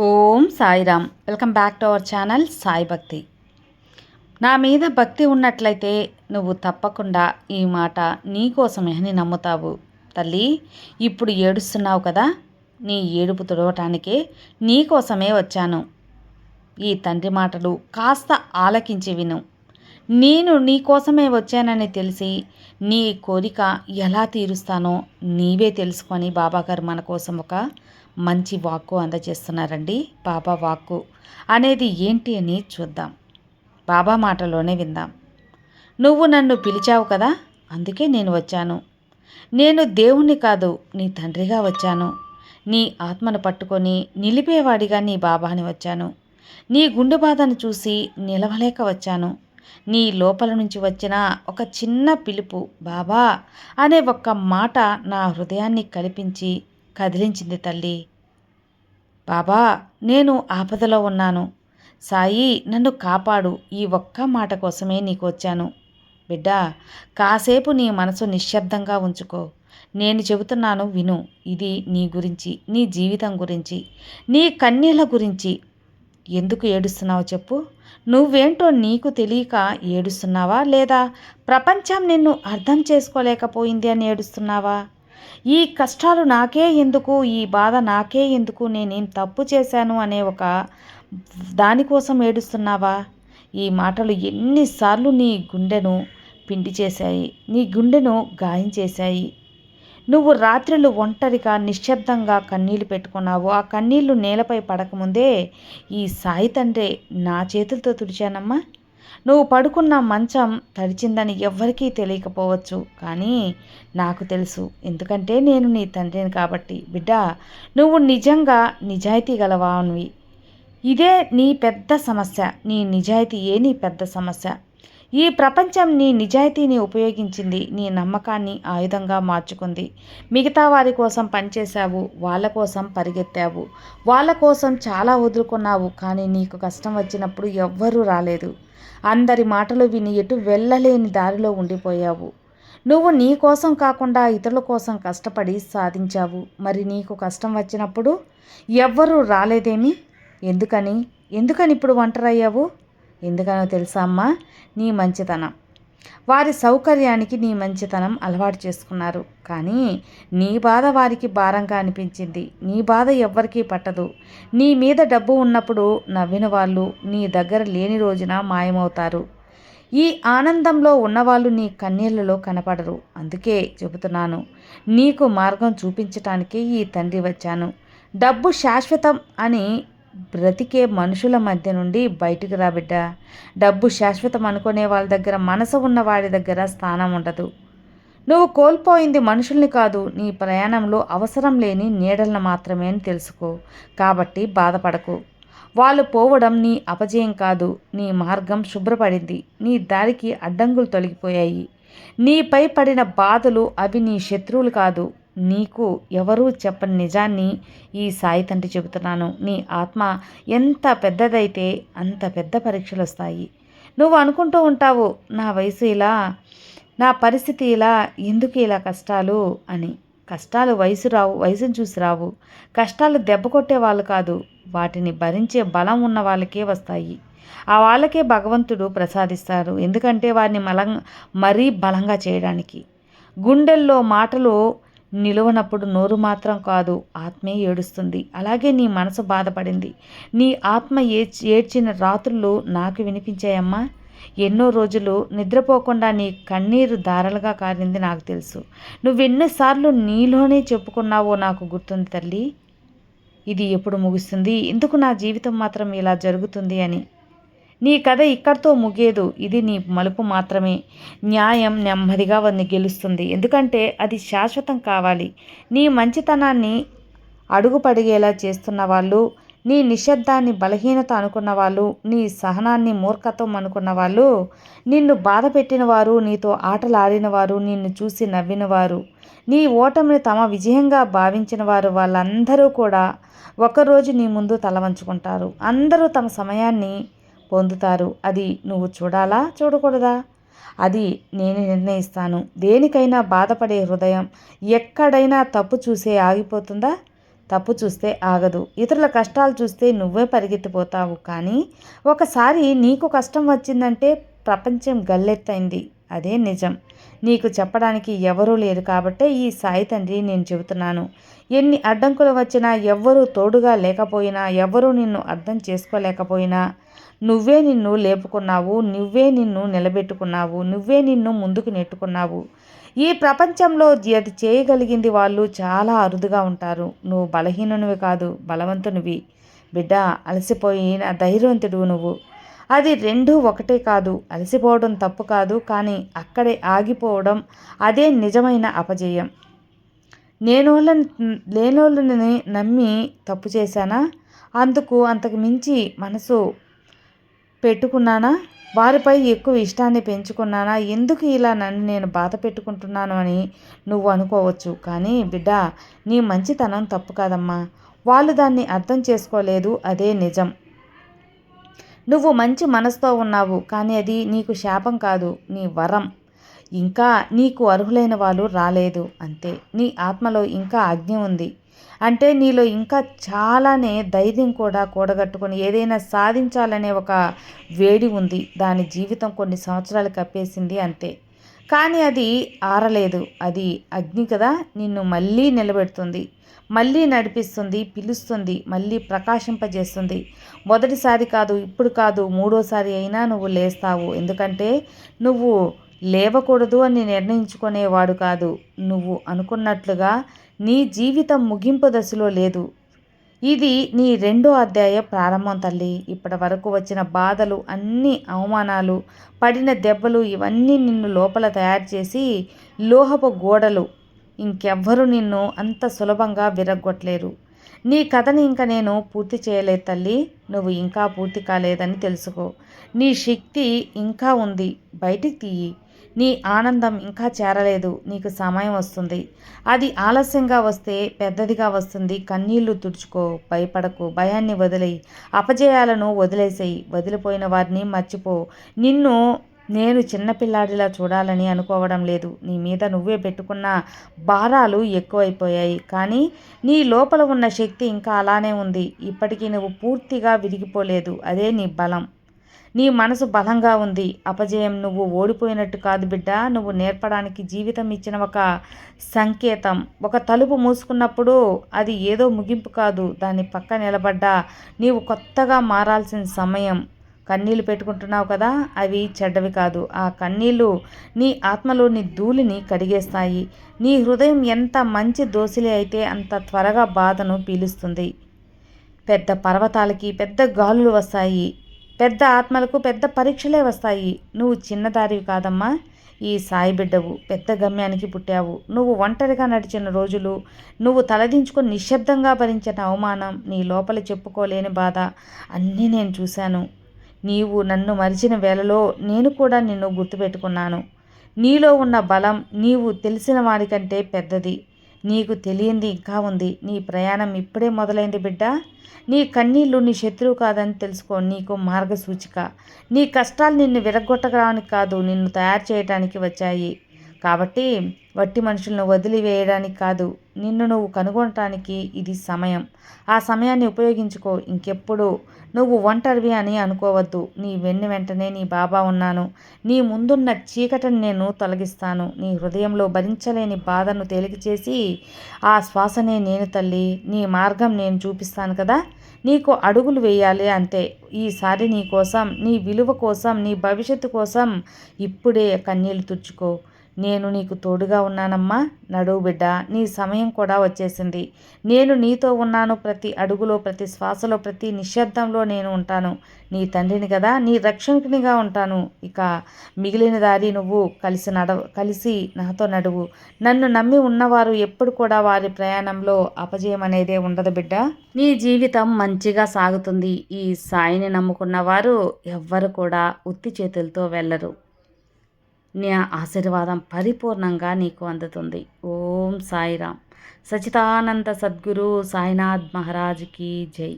Om Sairam. Welcome back to our channel Sai Bhakti. నా మీద భక్తి ఉన్నట్లయితే నువ్వు తప్పకుండా ఈ మాట నీకోసమే అని నమ్ముతావు. తల్లి ఇప్పుడు ఏడుస్తున్నావు కదా? నీ ఏడుపు తుడవటానికే నీకోసమే వచ్చాను. ఈ తండ్రి మాటలు కాస్త ఆలకించి విను. నేను నీకోసమే వచ్చానని తెలిసి నీ కోరిక ఎలా తీరుస్తానో నీవే తెలుసుకొని బాబాగారు మన కోసం ఒక మంచి వాక్కు అందజేస్తున్నారండి. బాబా వాక్కు అనేది ఏంటి అని చూద్దాం. బాబా మాటలోనే విందాం. నువ్వు నన్ను పిలిచావు కదా? అందుకే నేను వచ్చాను. నేను దేవుణ్ణి కాదు నీ తండ్రిగా వచ్చాను. నీ ఆత్మను పట్టుకొని నిలిపేవాడిగా నీ బాబాని వచ్చాను. నీ గుండె బాధను చూసి నిలవలేక వచ్చాను. నీ లోపల నుంచి వచ్చిన ఒక చిన్న పిలుపు బాబా అనే ఒక్క మాట నా హృదయాన్ని కల్పించి కదిలించింది తల్లి. బాబా నేను ఆపదలో ఉన్నాను. సాయి నన్ను కాపాడు. ఈ ఒక్క మాట కోసమే నీకు వచ్చాను బిడ్డ కాసేపు నీ మనసు నిశ్శబ్దంగా ఉంచుకో. నేను చెబుతున్నాను విను. ఇది నీ గురించి నీ జీవితం గురించి నీ కన్నీళ్ళ గురించి. ఎందుకు ఏడుస్తున్నావు చెప్పు. నువ్వేంటో నీకు తెలియక ఏడుస్తున్నావా లేదా? ప్రపంచం నిన్ను అర్థం చేసుకోలేకపోయింది అని ఏడుస్తున్నావా? ఈ కష్టాలు నాకే ఎందుకు? ఈ బాధ నాకే ఎందుకు? నేనేం తప్పు చేశాను అనే ఒక దానికోసం ఏడుస్తున్నావా? ఈ మాటలు ఎన్నిసార్లు నీ గుండెను పిండి చేశాయి. నీ గుండెను గాయం చేశాయి. నువ్వు రాత్రులు ఒంటరిగా నిశ్శబ్దంగా కన్నీళ్ళు పెట్టుకున్నావు. ఆ కన్నీళ్ళు నేలపై పడకముందే ఈ సాయి తండ్రే నా చేతులతో తుడిచానమ్మా. నువ్వు పడుకున్న మంచం తడిచిందని ఎవ్వరికీ తెలియకపోవచ్చు. కానీ నాకు తెలుసు. ఎందుకంటే నేను నీ తండ్రిని కాబట్టి. బిడ్డ నువ్వు నిజంగా నిజాయితీ గలవానివి. ఇదే నీ పెద్ద సమస్య. నీ నిజాయితీ నీ పెద్ద సమస్య? ఈ ప్రపంచం నీ నిజాయితీని ఉపయోగించింది నీ నమ్మకాన్ని ఆయుధంగా మార్చుకుంది. మిగతా వారి కోసం పనిచేశావు వాళ్ళ కోసం పరిగెత్తావు. వాళ్ళ కోసం చాలా వదులుకున్నావు కానీ నీకు కష్టం వచ్చినప్పుడు ఎవ్వరూ రాలేదు. అందరి మాటలు విని ఎటు వెళ్ళలేని దారిలో ఉండిపోయావు. నువ్వు నీ కోసం కాకుండా ఇతరుల కోసం కష్టపడి సాధించావు. మరి నీకు కష్టం వచ్చినప్పుడు ఎవ్వరూ రాలేదేమి? ఎందుకని? ఎందుకని ఇప్పుడు ఒంటరయ్యావు? ఎందుకనో తెలుసా అమ్మా? నీ మంచితనం. వారి సౌకర్యానికి నీ మంచితనం అలవాటు చేసుకున్నారు. కానీ నీ బాధ వారికి భారంగా అనిపించింది. నీ బాధ ఎవ్వరికీ పట్టదు. నీ మీద డబ్బు ఉన్నప్పుడు నవ్విన వాళ్ళు నీ దగ్గర లేని రోజున మాయమవుతారు. ఈ ఆనందంలో ఉన్నవాళ్ళు నీ కన్నీళ్ళలో కనపడరు. అందుకే చెబుతున్నాను నీకు మార్గం చూపించటానికే ఈ తండ్రి వచ్చాను. డబ్బు శాశ్వతం అని బ్రతికే మనుషుల మధ్య నుండి బయటికి రా బిడ్డ. డబ్బు శాశ్వతం అనుకునే వాళ్ళ దగ్గర మనసు ఉన్న వాడి దగ్గర స్థానం ఉండదు. నువ్వు కోల్పోయింది మనుషుల్ని కాదు నీ ప్రయాణంలో అవసరం లేని నీడలను మాత్రమే అని తెలుసుకో. కాబట్టి బాధపడకు. వాళ్ళు పోవడం నీ అపజయం కాదు నీ మార్గం శుభ్రపడింది నీ దారికి అడ్డంకులు తొలగిపోయాయి. నీపై పడిన బాధలు అవి నీ శత్రువులు కాదు నీకు ఎవరూ చెప్పని నిజాన్ని ఈ సాయి తండ్రి చెబుతున్నాను. నీ ఆత్మ ఎంత పెద్దదైతే అంత పెద్ద పరీక్షలు వస్తాయి నువ్వు అనుకుంటూ ఉంటావు నా వయసు ఇలా నా పరిస్థితి ఇలా ఎందుకు ఇలా కష్టాలు అని. కష్టాలు వయసు రావు వయసును చూసి రావు. కష్టాలు దెబ్బ కొట్టే వాళ్ళు కాదు వాటిని భరించే బలం ఉన్న వాళ్ళకే వస్తాయి. ఆ వాళ్ళకే భగవంతుడు ప్రసాదిస్తారు ఎందుకంటే వారిని మలం మరీ బలంగా చేయడానికి. గుండెల్లో మాటలు నిలువనప్పుడు నోరు మాత్రం కాదు ఆత్మే ఏడుస్తుంది. అలాగే నీ మనసు బాధపడింది. నీ ఆత్మ ఏడ్చిన రాత్రులు నాకు వినిపించాయమ్మా. ఎన్నో రోజులు నిద్రపోకుండా నీ కన్నీరు దారలుగా కారింది నాకు తెలుసు. నువ్వెన్నిసార్లు నీలోనే చెప్పుకున్నావో నాకు గుర్తుంది తల్లి. ఇది ఎప్పుడు ముగుస్తుంది? ఎందుకు నా జీవితం మాత్రం ఇలా జరుగుతుంది అని. నీ కథ ఇక్కడితో ముగియదు. ఇది నీ మలుపు మాత్రమే. న్యాయం నెమ్మదిగా వారిని గెలుస్తుంది. ఎందుకంటే అది శాశ్వతం కావాలి. నీ మంచితనాన్ని అడుగుపడిగేలా చేస్తున్న వాళ్ళు నీ నిశ్శబ్దాన్ని బలహీనత అనుకున్న వాళ్ళు నీ సహనాన్ని మూర్ఖత్వం అనుకున్న వాళ్ళు నిన్ను బాధ పెట్టిన వారు నీతో ఆటలాడిన వారు నిన్ను చూసి నవ్విన వారు నీ ఓటమిని తమ విజయంగా భావించిన వారు వాళ్ళందరూ కూడా ఒకరోజు నీ ముందు తలవంచుకుంటారు అందరూ తమ సమయాన్ని పొందుతారు. అది నువ్వు చూడాలా? చూడకూడదా? అది నేను నిర్ణయిస్తాను. దేనికైనా బాధపడే హృదయం ఎక్కడైనా తప్పు చూసే ఆగిపోతుందా? తప్పు చూస్తే ఆగదు. ఇతరుల కష్టాలు చూస్తే నువ్వే పరిగెత్తిపోతావు. కానీ ఒకసారి నీకు కష్టం వచ్చిందంటే ప్రపంచం గల్లెత్తైంది. అదే నిజం. నీకు చెప్పడానికి ఎవరూ లేరు కాబట్టే ఈ సాయి తండ్రి నేను చెబుతున్నాను. ఎన్ని అడ్డంకులు వచ్చినా ఎవ్వరూ తోడుగా లేకపోయినా ఎవరూ నిన్ను అర్థం చేసుకోలేకపోయినా నువ్వే నిన్ను లేపుకున్నావు నువ్వే నిన్ను నిలబెట్టుకున్నావు నువ్వే నిన్ను ముందుకు నెట్టుకున్నావు. ఈ ప్రపంచంలో అది చేయగలిగింది వాళ్ళు చాలా అరుదుగా ఉంటారు. నువ్వు బలహీనునివి కాదు బలవంతునివి. బిడ్డ అలసిపోయిన ధైర్యవంతుడు నువ్వు. అది రెండు ఒకటే కాదు అలసిపోవడం తప్పు కాదు కానీ అక్కడే ఆగిపోవడం అదే నిజమైన అపజయం. నేనోళ్ళని లేనోళ్ళని నమ్మి తప్పు చేశానా? అందుకు అంతకు మించి మనసు పెట్టుకున్నానా? వారిపై ఎక్కువ ఇష్టాన్ని పెంచుకున్నానా? ఎందుకు ఇలా నన్ను నేను బాధ పెట్టుకుంటున్నాను అని నువ్వు అనుకోవచ్చు కానీ బిడ్డ నీ మంచితనం తప్పు కాదమ్మా. వాళ్ళు దాన్ని అర్థం చేసుకోలేదు అదే నిజం. నువ్వు మంచి మనసుతో ఉన్నావు కానీ అది నీకు శాపం కాదు నీ వరం. ఇంకా నీకు అర్హులైన వాళ్ళు రాలేదు అంతే. నీ ఆత్మలో ఇంకా అగ్ని ఉంది. అంటే నీలో ఇంకా చాలానే ధైర్యం కూడా కూడగట్టుకొని ఏదైనా సాధించాలనే ఒక వేడి ఉంది. దాని జీవితం కొన్ని సంవత్సరాలు కప్పేసింది అంతే. కానీ అది ఆరలేదు. అది అగ్ని కదా నిన్ను మళ్ళీ నిలబెడుతుంది. మళ్ళీ నడిపిస్తుంది పిలుస్తుంది మళ్ళీ ప్రకాశింపజేస్తుంది. మొదటిసారి కాదు ఇప్పుడు కాదు మూడోసారి అయినా నువ్వు లేస్తావు. ఎందుకంటే నువ్వు లేవకూడదు అని నిర్ణయించుకునేవాడు కాదు. నువ్వు అనుకున్నట్లుగా నీ జీవితం ముగింపు దశలో లేదు. ఇది నీ రెండో అధ్యాయ ప్రారంభం తల్లి. ఇప్పటి వరకు వచ్చిన బాధలు అన్ని అవమానాలు పడిన దెబ్బలు ఇవన్నీ నిన్ను లోపల తయారు చేసి లోహపు గోడలు ఇంకెవ్వరు నిన్ను అంత సులభంగా విరగ్గొట్టలేరు. నీ కథని ఇంకా నేను పూర్తి చేయలేదు తల్లి. నువ్వు ఇంకా పూర్తి కాలేదని తెలుసుకో. నీ శక్తి ఇంకా ఉంది. బయటికి తీయి. నీ ఆనందం ఇంకా చేరలేదు నీకు సమయం వస్తుంది. అది ఆలస్యంగా వస్తే పెద్దదిగా వస్తుంది. కన్నీళ్ళు తుడుచుకో భయపడకు భయాన్ని వదిలేయి. అపజయాలను వదిలేసేయి. వదిలిపోయిన వారిని మర్చిపో. నిన్ను నేను చిన్నపిల్లాడిలా చూడాలని అనుకోవడం లేదు. నీ మీద నువ్వే పెట్టుకున్న భారాలు ఎక్కువైపోయాయి. కానీ నీ లోపల ఉన్న శక్తి ఇంకా అలానే ఉంది. ఇప్పటికీ నువ్వు పూర్తిగా విరిగిపోలేదు. అదే నీ బలం. నీ మనసు బలంగా ఉంది. అపజయం నువ్వు ఓడిపోయినట్టు కాదు బిడ్డ. నువ్వు నేర్పడానికి జీవితం ఇచ్చిన ఒక సంకేతం. ఒక తలుపు మూసుకున్నప్పుడు అది ఏదో ముగింపు కాదు. దాని పక్క నిలబడ్డా. నీవు కొత్తగా మారాల్సిన సమయం. కన్నీళ్ళు పెట్టుకుంటున్నావు కదా? అవి చెడ్డవి కాదు. ఆ కన్నీళ్ళు నీ ఆత్మలోని ధూళిని కడిగేస్తాయి. నీ హృదయం ఎంత మంచి దోసిలి అయితే అంత త్వరగా బాధను పీలుస్తుంది. పెద్ద పర్వతాలకి పెద్ద గాలులు వస్తాయి. పెద్ద ఆత్మలకు పెద్ద పరీక్షలే వస్తాయి. నువ్వు చిన్నదారివి కాదమ్మా. ఈ సాయి బిడ్డవు పెద్ద గమ్యానికి పుట్టావు. నువ్వు ఒంటరిగా నడిచిన రోజులు నువ్వు తలదించుకొని నిశ్శబ్దంగా భరించిన అవమానం నీ లోపల చెప్పుకోలేని బాధ అన్నీ నేను చూశాను. నీవు నన్ను మరిచిన వేళలో నేను కూడా నిన్ను గుర్తుపెట్టుకున్నాను. నీలో ఉన్న బలం నీవు తెలిసిన వాడికంటే పెద్దది. నీకు తెలియంది ఇంకా ఉంది. నీ ప్రయాణం ఇప్పుడే మొదలైంది బిడ్డ. నీ కన్నీళ్ళు నీ శత్రువు కాదని తెలుసుకో. నీకు మార్గసూచిక. నీ కష్టాలు నిన్ను విరగొట్టడానికి కాదు నిన్ను తయారు చేయడానికి వచ్చాయి. కాబట్టి వట్టి మనుషులను వదిలివేయడానికి కాదు నిన్ను నువ్వు కనుగొనటానికి ఇది సమయం. ఆ సమయాన్ని ఉపయోగించుకో ఇంకెప్పుడు. నువ్వు ఒంటరివి అని అనుకోవద్దు. నీ వెన్ను వెంటనే నీ బాబా ఉన్నాను. నీ ముందున్న చీకటిని నేను తొలగిస్తాను. నీ హృదయంలో భరించలేని బాధను తేలిక చేసి ఆ శ్వాసనే నేను తల్లి నీ మార్గం నేను చూపిస్తాను కదా. నీకు అడుగులు వేయాలి అంతే ఈసారి నీ కోసం నీ విలువ కోసం నీ భవిష్యత్తు కోసం ఇప్పుడే కన్నీళ్ళు తుడుచుకో. నేను నీకు తోడుగా ఉన్నానమ్మా. నడువు బిడ్డ నీ సమయం కూడా వచ్చేసింది. నేను నీతో ఉన్నాను ప్రతి అడుగులో ప్రతి శ్వాసలో ప్రతి నిశ్శబ్దంలో నేను ఉంటాను. నీ తండ్రిని కదా నీ రక్షకునిగా ఉంటాను. ఇక మిగిలిన దారి నువ్వు కలిసి నడవ కలిసి నాతో నడువు. నన్ను నమ్మి ఉన్నవారు ఎప్పుడు కూడా వారి ప్రయాణంలో అపజయం అనేదే ఉండదు బిడ్డ. నీ జీవితం మంచిగా సాగుతుంది. ఈ సాయిని నమ్ముకున్న వారు ఎవ్వరు కూడా ఉత్తి చేతులతో వెళ్ళరు. నీ ఆశీర్వాదం పరిపూర్ణంగా నీకు అందుతుంది. ఓం సాయిరామ్. సచితానంద సద్గురు సాయినాథ్ మహారాజ్కి జై.